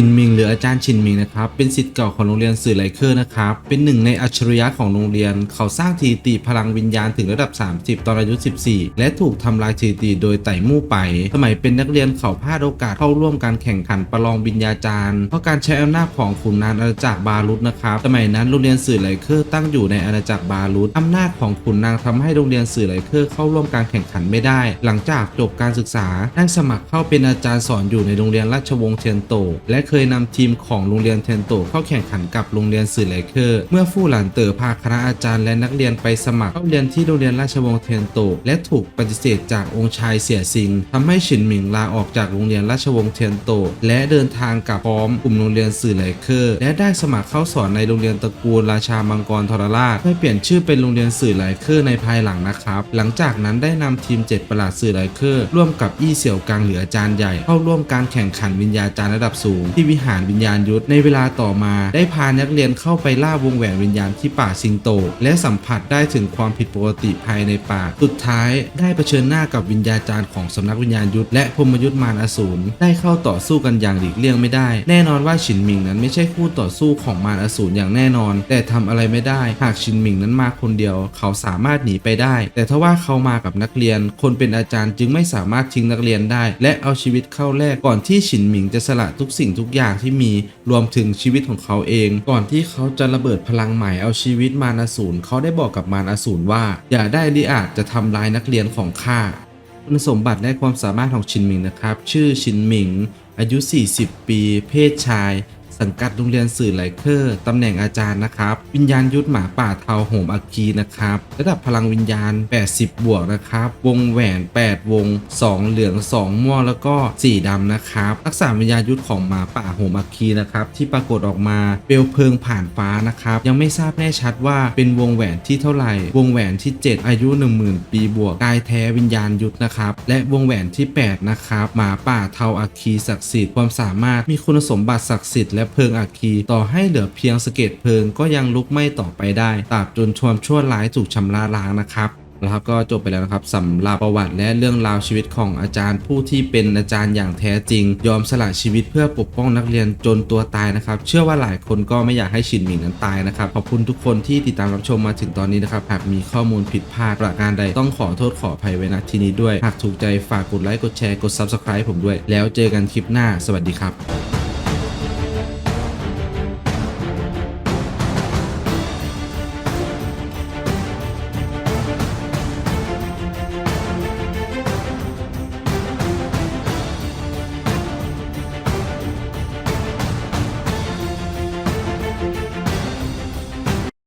ชินมิงหรืออาจารย์ชินมิงนะครับเป็นศิษย์เก่าของโรงเรียนสื่อไลเคอร์นะครับเป็นหนึ่งในอัจฉริยะของโรงเรียน เขาสร้างสถิติพลังวิญญาณถึงระดับ 30 ตอนอายุ 14 และถูกทำลายสถิติโดยไต่มู่ไป สมัยเป็นนักเรียนเขาพลาดโอกาสเข้าร่วมการแข่งขันประลองวิญญาจารย์เพราะการใช้อำนาจของขุนนางอาณาจักรบารุษนะครับสมัยนั้นโรงเรียนสื่อไลเคอร์ตั้งอยู่ในอาณาจักรบารุษอำนาจของขุนนางทำให้โรงเรียนสื่อไลเคอร์เข้าร่วมการแข่งขันไม่ได้ หลังจากจบการศึกษาได้สมัครเข้าเป็นอาจารย์สอนอยู่ในโรงเรียนราชวงศ์เทียนโตและเคยนำทีมของโรงเรียนเทนโตเข้าแข่งขันกับโรงเรียนสื่อไลเคอร์ เมื่อฟู่หลานเต๋อพาคณะอาจารย์และนักเรียนไปสมัครเข้าเรียนที่โรงเรียนราชวงศ์เทนโต และถูกปฏิเสธจากองค์ชายเสียซิงทำให้ฉินหมิงลาออกจากโรงเรียนราชวงศ์เทนโต และเดินทางกลับพร้อมกลุ่มโรงเรียนสื่อไลเคอร์ และได้สมัครเข้าสอนในโรงเรียนตระกูลราชามังกรทรราชเพื่อเปลี่ยนชื่อเป็นโรงเรียนสื่อไลเคอร์ในภายหลังนะครับ หลังจากนั้นได้นำทีมเจ็ดประหลาดสื่อไลเคอร์ร่วมกับอี้เสี่ยวกังหรืออาจารย์ใหญ่เข้าร่วมการแข่งขันวิญญาจารย์ระดับสูงที่วิหารวิญญาณยุทธในเวลาต่อมาได้พานักเรียนเข้าไปล่าวงแหวนวิญญาณที่ป่าสิงโต และสัมผัสได้ถึงความผิดปกติภายในป่า สุดท้ายได้เผชิญหน้ากับวิญญาจารย์ของสำนักวิญญาณยุทธและพมยุทธมารอสูรได้เข้าต่อสู้กันอย่างหลีกเลี่ยงไม่ได้ แน่นอนว่าฉินหมิงนั้นไม่ใช่คู่ต่อสู้ของมารอสูรอย่างแน่นอน แต่ทำอะไรไม่ได้ หากฉินหมิงนั้นมาคนเดียว เขาสามารถหนีไปได้ แต่ถ้าว่าเขามากับนักเรียน คนเป็นอาจารย์จึงไม่สามารถทิ้งนักเรียนได้ และเอาชีวิตเข้าแลกก่อนที่ฉินหมิงจะสละทุกสิ่งทุกอย่างที่มีรวมถึงชีวิตของเขาเอง ก่อนที่เขาจะระเบิดพลังใหม่เอาชีวิตมารอสูรเขาได้บอกกับมารอสูรว่า อย่าได้ลิอาจจะทำร้ายนักเรียนของข้าคุณสมบัติและความสามารถของชินหมิงนะครับ ชื่อชินหมิง อายุ 40 ปี เพศชาย สังกัดโรงเรียนสื่อไลเคอร์ตำแหน่งอาจารย์นะครับ วิญญาณยุทธหมาป่าเทาโหมอัคคีนะครับ ระดับพลังวิญญาณ 80 บวกนะครับ วงแหวน 8 วง 2 เหลือง 2 ม่วงแล้วก็ 4ดำนะครับทักษะวิญญาณยุทธของหมาป่าโหมอัคคีนะครับ ที่ปรากฏออกมาเปลวเพลิงผ่านฟ้านะครับ ยังไม่ทราบแน่ชัดว่าเป็นวงแหวนที่เท่าไหร่ วงแหวนที่ 7 อายุ 10,000 ปีบวกกายแท้วิญญาณยุทธนะครับ และวงแหวนที่ 8 นะครับ หมาป่าเทาอัคคีศักดิ์สิทธิ์ความสามารถมีคุณสมบัติศักดิ์สิทธิ์และเพลิงอัคคี ต่อให้เหลือเพียงสะเก็ดเพลิงก็ยังลุกไหม้ต่อไปได้ตราบจนชวมชั่วร้ายถูกชำระล้างนะครับนะครับก็จบไปแล้วนะครับสำหรับประวัติและเรื่องราวชีวิตของอาจารย์ผู้ที่เป็นอาจารย์อย่างแท้จริง ยอมสละชีวิตเพื่อปกป้องนักเรียนจนตัวตายนะครับ เชื่อว่าหลายคนก็ไม่อยากให้ฉินหมิงนั้นตายนะครับ ขอบคุณทุกคนที่ติดตามรับชมมาถึงตอนนี้นะครับ หากมีข้อมูลผิดพลาดประการใดต้องขอโทษขออภัยไว้ณที่นี้ด้วย หากถูกใจฝากกดไลค์กดแชร์กด Subscribe ผมด้วย แล้วเจอกันคลิปหน้า สวัสดีครับ